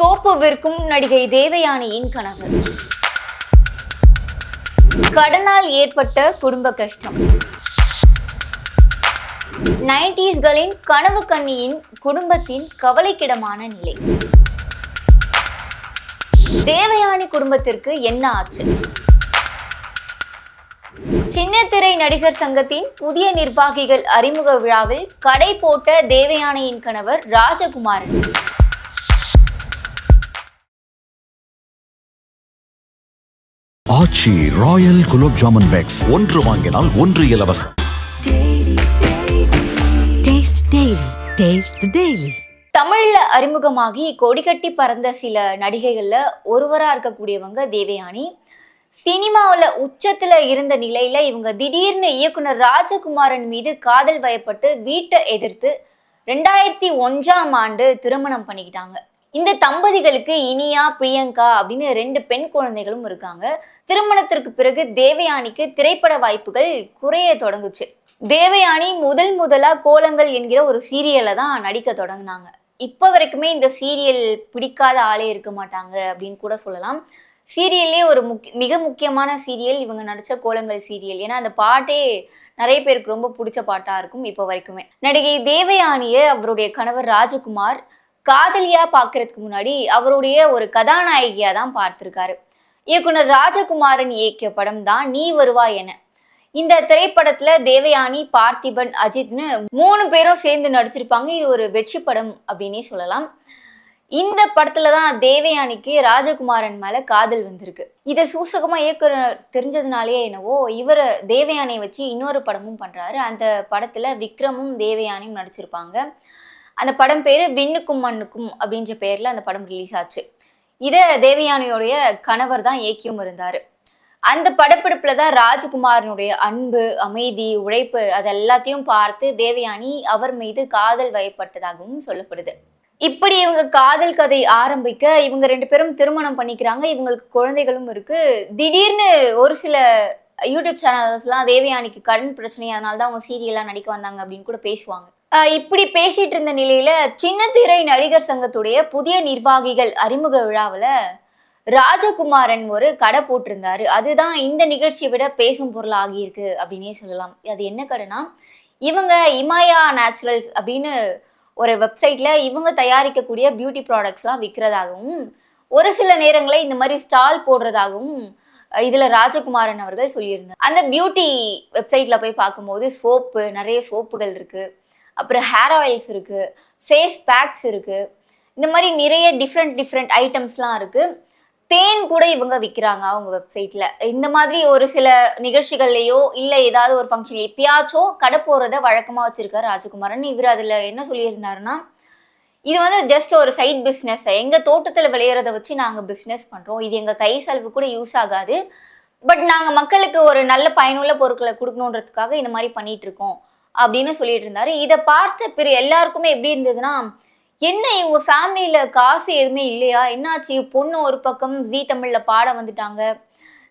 Soap விற்கும் நடிகை தேவயானியின் கனவு. கடனால் ஏற்பட்ட குடும்ப கஷ்டம். நைன்டிஸ்களின் கனவு கன்னியின் குடும்பத்தின் கவலைக்கிடமான நிலை. தேவயானி குடும்பத்திற்கு என்ன ஆச்சு? சின்னத்திரை நடிகர் சங்கத்தின் புதிய நிர்வாகிகள் அறிமுக விழாவில் கடை போட்ட தேவயானையின் கணவர் ராஜகுமாரன். Aachi royal gulab jamun packs. ஒன்று வாங்கினால் ஒன்று இலவசம். தமிழ்ல அறிமுகமாகி கொடிகட்டி பறந்த சில நடிகைகள்ல ஒருவரா இருக்கக்கூடியவங்க தேவயானி. சினிமாவுல உச்சத்துல இருந்த நிலையில இவங்க திடீர்னு இயக்குனர் ராஜகுமாரன் மீது காதல் வயப்பட்டு வீட்டை எதிர்த்து ரெண்டாயிரத்தி ஒன்றாம் ஆண்டு திருமணம் பண்ணிக்கிட்டாங்க. இந்த தம்பதிகளுக்கு இனியா பிரியங்கா அப்படின்னு ரெண்டு பெண் குழந்தைகளும் இருக்காங்க. திருமணத்திற்கு பிறகு தேவயானிக்கு திரைப்பட வாய்ப்புகள் குறைய தொடங்குச்சு. தேவயானி முதல் முதலா கோலங்கள் என்கிற ஒரு சீரியல்ல தான் நடிக்க தொடங்கினாங்க. இப்போ வரைக்குமே இந்த சீரியல் பிடிக்காத ஆளே இருக்க மாட்டாங்க அப்படின்னு கூட சொல்லலாம். சீரியல்லே ஒரு முக் மிக முக்கியமான சீரியல் இவங்க நடித்த கோலங்கள் சீரியல். ஏன்னா அந்த பாட்டே நிறைய பேருக்கு ரொம்ப பிடிச்ச பாட்டாக இருக்கும் இப்போ வரைக்குமே. நடிகை தேவயானியை அவருடைய கணவர் ராஜகுமார் காதலியா பார்க்கறதுக்கு முன்னாடி அவருடைய ஒரு கதாநாயகியா தான் பார்த்திருக்காரு. இயக்குனர் ராஜகுமாரன் இயக்கிய படம் தான் நீ வருவாய் என. இந்த திரைப்படத்துல தேவயானி பார்த்திபன் அஜித்னு மூணு பேரும் சேர்ந்து நடிச்சிருப்பாங்க. இது ஒரு வெற்றி படம் அப்படின்னே சொல்லலாம். இந்த படத்துல தான் தேவயானிக்கு ராஜகுமாரன் மேல காதல் வந்திருக்கு. இதை சூசகமா இயக்குனர் தெரிஞ்சதுனாலேயே என்னவோ இவர் தேவயானை வச்சு இன்னொரு படமும் பண்றாரு. அந்த படத்துல விக்ரமும் தேவயானியும் நடிச்சிருப்பாங்க. அந்த படம் பேரு விண்ணுக்கும் மண்ணுக்கும் அப்படின்ற பேர்ல அந்த படம் ரிலீஸ் ஆச்சு. இதை தேவயானியோடைய கணவர் தான் இயக்கியும் இருந்தார். அந்த படப்பிடிப்புல தான் ராஜகுமாரனுடைய அன்பு அமைதி உழைப்பு அது எல்லாத்தையும் பார்த்து தேவயானி அவர் மீது காதல் வயப்பட்டதாகவும் சொல்லப்படுது. இப்படி இவங்க காதல் கதை ஆரம்பிக்க இவங்க ரெண்டு பேரும் திருமணம் பண்ணிக்கிறாங்க. இவங்களுக்கு குழந்தைகளும் இருக்கு. திடீர்னு ஒரு சில யூடியூப் சேனல்ஸ்லாம் தேவயானிக்கு கடன் பிரச்சனை அதனால தான் அவங்க சீரியல்லாம் நடிக்க வந்தாங்க அப்படின்னு கூட பேசுவாங்க. இப்படி பேசிட்டு இருந்த நிலையில சின்னத்திரை நடிகர் சங்கத்துடைய புதிய நிர்வாகிகள் அறிமுக விழாவில் ராஜகுமாரன் ஒரு கடை போட்டிருந்தாரு. அதுதான் இந்த நிகழ்ச்சியை விட பேசும் பொருள் ஆகியிருக்கு அப்படின்னே சொல்லலாம். அது என்ன கடைனா இவங்க இமாயா நேச்சுரல்ஸ் அப்படின்னு ஒரு வெப்சைட்ல இவங்க தயாரிக்கக்கூடிய பியூட்டி ப்ராடக்ட்ஸ்லாம் விற்கிறதாகவும் ஒரு சில நேரங்களில் இந்த மாதிரி ஸ்டால் போடுறதாகவும் இதில் ராஜகுமாரன் அவர்கள் சொல்லியிருந்தார். அந்த பியூட்டி வெப்சைட்ல போய் பார்க்கும்போது சோப்பு நிறைய சோப்புகள் இருக்குது அப்புறம் ஹேர் ஆயில்ஸ் இருக்குது ஃபேஸ் பேக்ஸ் இருக்குது இந்த மாதிரி நிறைய டிஃப்ரெண்ட் டிஃப்ரெண்ட் ஐட்டம்ஸ்லாம் இருக்குது தேன் கூட இவங்க விற்கிறாங்க அவங்க வெப்சைட்டில் இந்த மாதிரி ஒரு சில நிகழ்ச்சிகள்லையோ இல்லை ஏதாவது ஒரு ஃபங்க்ஷன் எப்பயாச்சும் கடை போகிறத வழக்கமாக வச்சுருக்கார் ராஜகுமாரன். இவர் அதில் என்ன சொல்லியிருந்தாருன்னா இது வந்து ஜஸ்ட் ஒரு சைட் பிஸ்னஸ் எங்கள் தோட்டத்தில் விளையிறத வச்சு நாங்கள் பிஸ்னஸ் பண்ணுறோம் இது எங்கள் கை செலவு கூட யூஸ் ஆகாது. பட் நாங்கள் மக்களுக்கு ஒரு நல்ல பயனுள்ள பொருட்களை கொடுக்கணுன்றதுக்காக இந்த மாதிரி பண்ணிகிட்ருக்கோம் அப்படின்னு சொல்லிட்டு இருந்தாரு. இதை பார்த்த பிற எல்லாருக்குமே எப்படி இருந்ததுன்னா என்ன இவங்க ஃபேமிலியில காசு எதுவுமே இல்லையா? என்னாச்சு? பொண்ணு ஒரு பக்கம் ஜீ தமிழ்ல பாட வந்துட்டாங்க.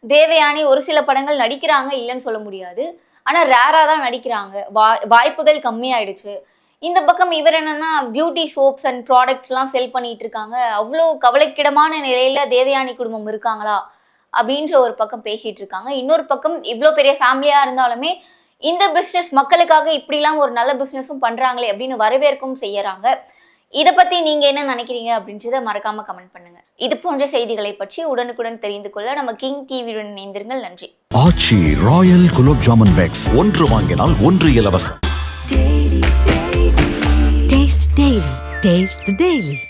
தேவயானி ஒரு சில படங்கள் நடிக்கிறாங்க இல்லைன்னு சொல்ல முடியாது. ஆனா ரேரா தான் நடிக்கிறாங்க. வா- வாய்ப்புகள் கம்மியாயிடுச்சு. இந்த பக்கம் இவர் என்னன்னா பியூட்டி சோப்ஸ் அண்ட் ப்ராடக்ட்ஸ்லாம் செல் பண்ணிட்டு இருக்காங்க. அவ்வளோ கவலைக்கிடமான நிலையில தேவயானி குடும்பம் இருக்காங்களா? அப்படின்ற ஒரு பக்கம் பேசிட்டு இருக்காங்க. இன்னொரு பக்கம் இவ்வளோ பெரிய ஃபேமிலியா இருந்தாலுமே இந்த பிஸ்னஸ் மக்களுக்காக இப்படிலாம் ஒரு நல்ல பிஸ்னஸும் பண்றாங்களே அப்படின்னு வரவேற்கவும் செய்யறாங்க. இதை பத்தி நீங்க என்ன நினைக்கிறீங்க அப்படின்றத மறக்காம கமெண்ட் பண்ணுங்க. இது போன்ற செய்திகளை பற்றி உடனுக்குடன் தெரிந்து கொள்ள நம்ம கிங் டிவியுடன் இணைந்திருங்கள். நன்றி. Aachi royal gulab jamun packs. ஒன்று வாங்கினால் ஒன்று இலவசம். Taste